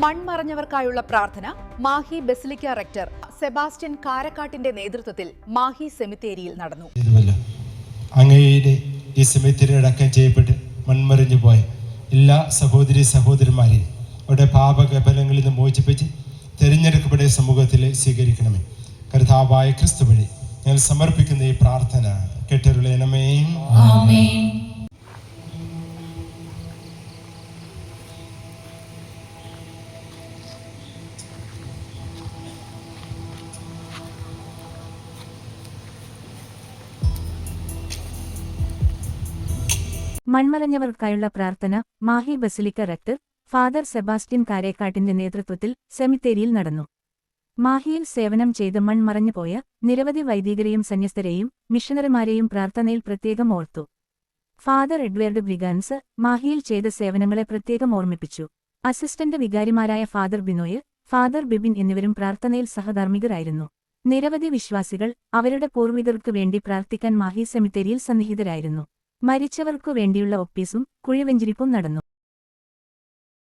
മൺമറഞ്ഞവർക്കായുള്ള പ്രാർത്ഥന Mahe basilica rector Sebastian കാരക്കാട്ടിന്റെ നേതൃത്വത്തിൽ മാഹി സെമിത്തേരിയിൽ നടന്നു. അങ്ങയുടെ ഈ സെമിത്തേരി അടക്കം ചെയ്യപ്പെട്ട് മൺമറിഞ്ഞു പോയ എല്ലാ സഹോദരി സഹോദരന്മാരെയും അവരുടെ പാപകബലങ്ങളിൽ നിന്ന് മോചിപ്പിച്ച് തിരഞ്ഞെടുക്കപ്പെട്ട സമൂഹത്തിൽ സ്വീകരിക്കണമേ. കർത്താവായ ക്രിസ്തു വഴി ഞങ്ങൾ സമർപ്പിക്കുന്ന ഈ പ്രാർത്ഥന കെട്ടരുളേണമേ. മൺമറഞ്ഞവർക്കായുള്ള പ്രാർത്ഥന Mahe basilica rector father Sebastian കാരേക്കാട്ടിന്റെ നേതൃത്വത്തിൽ സെമിത്തേരിയിൽ നടന്നു. മാഹിയിൽ സേവനം ചെയ്ത് മൺമറഞ്ഞുപോയ നിരവധി വൈദികരെയും സന്യസ്തരെയും മിഷണറിമാരെയും പ്രാർത്ഥനയിൽ പ്രത്യേകം ഓർത്തു. ഫാദർ എഡ്വേർഡ് ബ്രിഗാൻസ് മാഹിയിൽ ചെയ്ത സേവനങ്ങളെ പ്രത്യേകം ഓർമ്മിപ്പിച്ചു. അസിസ്റ്റന്റ് വികാരിമാരായ ഫാദർ ബിനോയ് ഫാദർ ബിബിൻ എന്നിവരും പ്രാർത്ഥനയിൽ സഹധാർമ്മികരായിരുന്നു. നിരവധി വിശ്വാസികൾ അവരുടെ പൂർവികർക്കു വേണ്ടി പ്രാർത്ഥിക്കാൻ മാഹി സെമിത്തേരിയിൽ സന്നിഹിതരായിരുന്നു. മരിച്ചവർക്കു വേണ്ടിയുള്ള ഒപ്പീസും കുഴിവെഞ്ചിരിപ്പും നടന്നു.